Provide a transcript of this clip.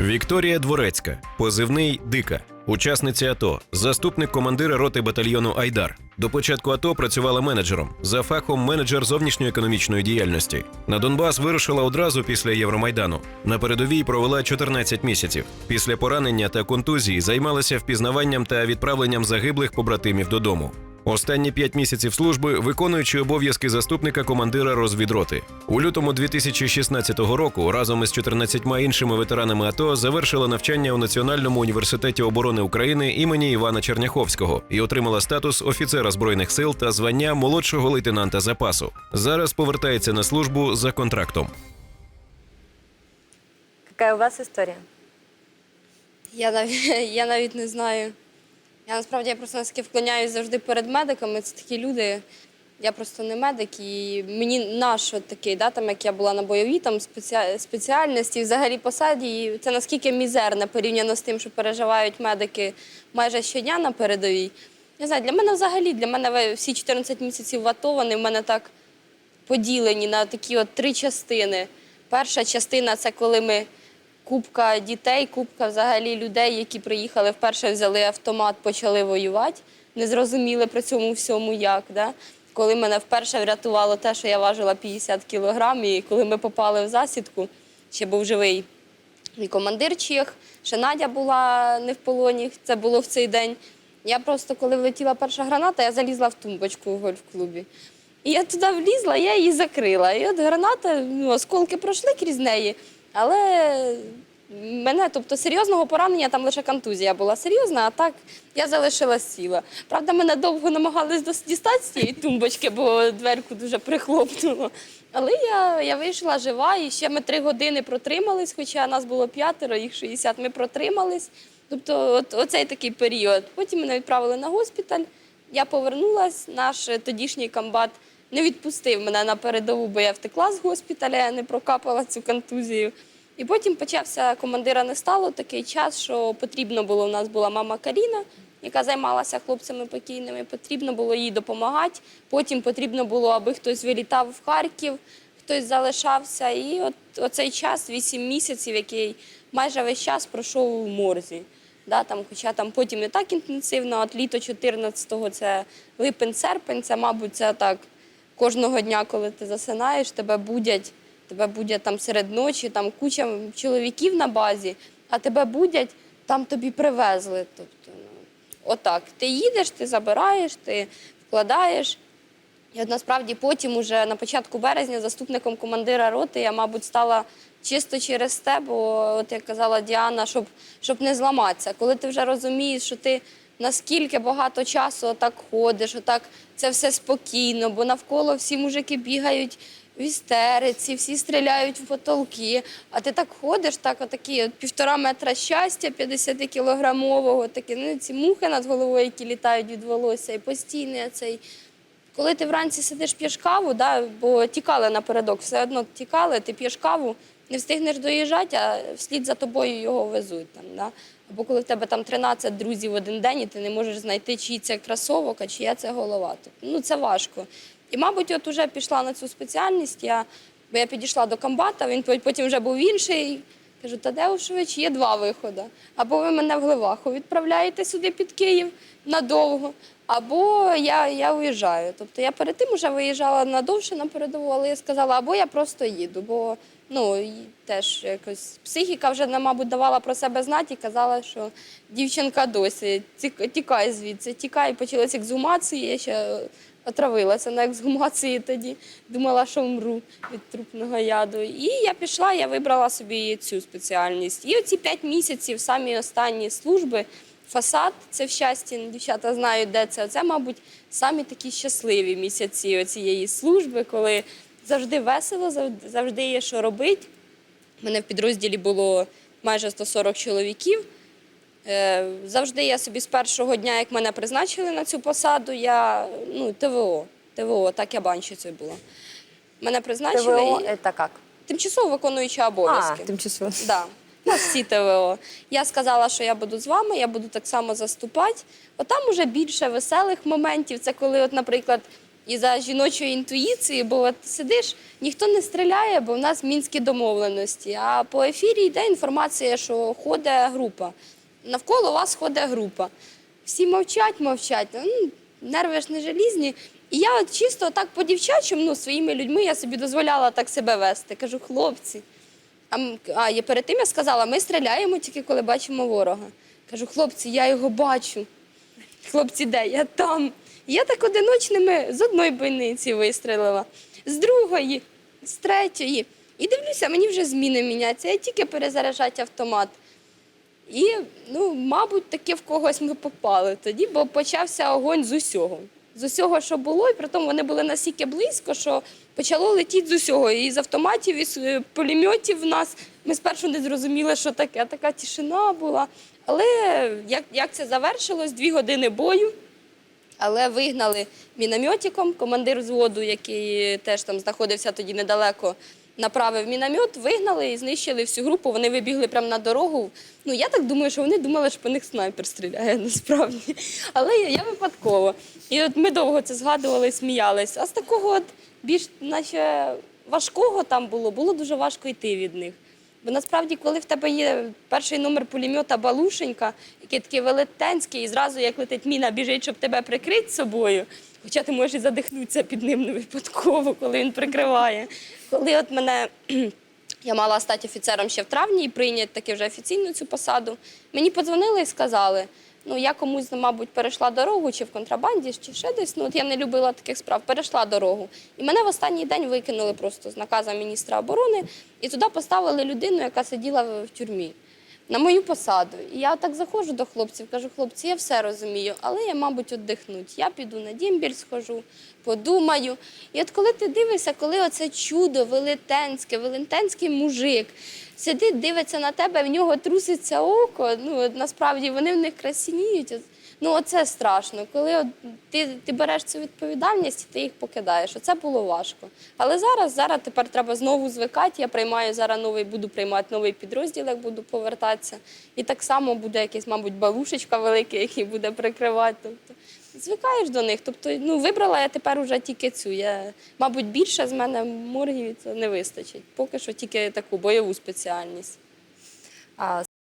Вікторія Дворецька, позивний Дика, учасниця АТО, заступник командира роти батальйону Айдар. До початку АТО працювала менеджером за фахом менеджер зовнішньоекономічної діяльності. На Донбас вирушила одразу після Євромайдану. На передовій провела 14 місяців. Після поранення та контузії займалася впізнаванням та відправленням загиблих побратимів додому. Останні п'ять місяців служби виконуючи обов'язки заступника командира розвідроти. У лютому 2016 року разом із 14 іншими ветеранами АТО завершила навчання у Національному університеті оборони України імені Івана Черняховського і отримала статус офіцера збройних сил та звання молодшого лейтенанта запасу. Зараз повертається на службу за контрактом. Какая у вас история? Я навіть, я навіть не знаю. Я насправді я просто наскільки вклоняюсь завжди перед медиками. Це такі люди. Я просто не медик, і мені наш от такий, да, там, як я була на бойовій там, спеці... спеціальності, взагалі посаді, і це наскільки мізерне порівняно з тим, що переживають медики майже щодня на передовій. Не знаю, для мене взагалі, для мене всі 14 місяців в вони в мене так поділені на такі от три частини. Перша частина це коли ми купка дітей, купка взагалі людей, які приїхали вперше, взяли автомат, почали воювати, не зрозуміли при цьому всьому як. Да? Коли мене вперше врятувало те, що я важила 50 кілограм, і коли ми попали в засідку, ще був живий і командир Чех, ще Надя була не в полоні, це було в цей день. Я просто, коли влетіла перша граната, я залізла в тумбочку в гольф-клубі. І я туди влізла, я її закрила. І от граната, ну, осколки пройшли крізь неї, але мене, тобто серйозного поранення, там лише контузія була серйозна, а так я залишилась ціла. Правда, мене довго намагались дістати з цієї тумбочки, бо дверку дуже прихлопнуло. Але я, я вийшла жива, і ще ми три години протримались, хоча нас було п'ятеро, їх 60, ми протримались. Тобто, от, оцей такий період. Потім мене відправили на госпіталь. Я повернулась, наш е, тодішній комбат не відпустив мене на передову, бо я втекла з госпіталя, я не прокапала цю контузію. І потім почався командира не стало такий час, що потрібно було. У нас була мама Каріна, яка займалася хлопцями покійними. Потрібно було їй допомагати. Потім потрібно було, аби хтось вилітав в Харків, хтось залишався. І от оцей час, 8 місяців, який майже весь час пройшов у морзі. Да, там, хоча там потім не так інтенсивно, от літо 14-го це липень-серпень, це, мабуть, це так кожного дня, коли ти засинаєш, тебе будять, тебе будять там серед ночі, там куча чоловіків на базі, а тебе будять, там тобі привезли. Тобто, ну, отак. Ти їдеш, ти забираєш, ти вкладаєш. І от насправді потім, уже на початку березня, заступником командира роти, я, мабуть, стала чисто через те, бо, от як казала Діана, щоб, щоб не зламатися. Коли ти вже розумієш, що ти наскільки багато часу отак ходиш, отак це все спокійно, бо навколо всі мужики бігають в істериці, всі стріляють в потолки, а ти так ходиш, так отакі от півтора метра щастя, 50-кілограмового, такі, ну, ці мухи над головою, які літають від волосся, і постійний цей коли ти вранці сидиш п'єш каву, да, бо тікали напередок, все одно тікали, ти п'єш каву, не встигнеш доїжджати, а вслід за тобою його везуть. Там, да. Або коли в тебе там 13 друзів в один день, і ти не можеш знайти, чий це кросовок, а чия це голова. Тобто, ну, це важко. І, мабуть, от уже пішла на цю спеціальність, я, бо я підійшла до комбата, він потім вже був інший. Кажу, Тадеушович, є два виходи. Або ви мене в Гливаху відправляєте сюди під Київ надовго, або я, я уїжджаю. Тобто я перед тим вже виїжджала надовше на передову, але я сказала, або я просто їду, бо ну, теж якось психіка вже, мабуть, давала про себе знати і казала, що дівчинка досі, тікай звідси, тікай, почалися ексгумації, я ще отравилася на ексгумації тоді. Думала, що вмру від трупного яду. І я пішла, я вибрала собі цю спеціальність. І оці п'ять місяців, самі останні служби, фасад, це в щасті, дівчата знають, де це. Це, мабуть, самі такі щасливі місяці цієї служби, коли завжди весело, завжди- є що робити. У мене в підрозділі було майже 140 чоловіків. Е, Завжди я собі з першого дня, як мене призначили на цю посаду, я ну, ТВО. ТВО, так я банщицею була. Мене призначили ТВО і... это как? тимчасово виконуюча А, обов'язки. тимчасово. Да. У нас всі ТВО. Я сказала, що я буду з вами, я буду так само заступати. От там уже більше веселих моментів. Це коли, от, наприклад, і за жіночої інтуїції, бо от сидиш, ніхто не стріляє, бо в нас мінські домовленості. А по ефірі йде інформація, що ходить група. Навколо вас ходить група. Всі мовчать, мовчать. Ну, нерви ж не желізні. І я от чисто так по дівчачому, ну, своїми людьми я собі дозволяла так себе вести. Кажу, хлопці. А, я перед тим я сказала, ми стріляємо тільки коли бачимо ворога. Кажу, хлопці, я його бачу. Хлопці, де? Я там. Я так одиночними з одної бойниці вистрілила, з другої, з третьої. І дивлюся, мені вже зміни міняться, я тільки перезаряджати автомат. І, ну, мабуть, таки в когось ми попали тоді, бо почався огонь з усього. З усього, що було, і при тому вони були настільки близько, що почало летіти з усього. І з автоматів, і з е, пулеметів в нас. Ми спершу не зрозуміли, що таке. Така тишина була. Але як, як це завершилось, дві години бою. Але вигнали мінометиком. Командир взводу, який теж там знаходився тоді недалеко, направив міномет, вигнали і знищили всю групу. Вони вибігли прямо на дорогу. Ну я так думаю, що вони думали, що по них снайпер стріляє насправді. Але я, випадково. І от ми довго це згадували, сміялись. А з такого от більш наче важкого там було, було дуже важко йти від них. Бо насправді, коли в тебе є перший номер пулемета Балушенька, який такий велетенський, і зразу як летить міна, біжить, щоб тебе прикрити собою. Хоча ти можеш і задихнутися під ним не випадково, коли він прикриває. Коли от мене я мала стати офіцером ще в травні і прийняти таки вже офіційну цю посаду, мені подзвонили і сказали. Ну, я комусь, мабуть, перейшла дорогу, чи в контрабанді, чи ще десь. Ну, от я не любила таких справ, перейшла дорогу. І мене в останній день викинули просто з наказа міністра оборони і туди поставили людину, яка сиділа в в тюрмі на мою посаду. І я так заходжу до хлопців, кажу, хлопці, я все розумію, але я, мабуть, віддихнуть. Я піду на дімбіль схожу, подумаю. І от коли ти дивишся, коли оце чудо велетенське, велетенський мужик сидить, дивиться на тебе, в нього труситься око. Ну насправді вони в них красивіють. Ну, оце страшно. Коли ти, ти береш цю відповідальність і ти їх покидаєш. Оце було важко. Але зараз, зараз тепер треба знову звикати. Я приймаю зараз новий, буду приймати новий підрозділ, як буду повертатися. І так само буде якийсь, мабуть, балушечка великий, який буде прикривати. Тобто звикаєш до них. Тобто, ну, вибрала я тепер уже тільки цю. Я, мабуть, більше з мене моргів не вистачить. Поки що тільки таку бойову спеціальність. А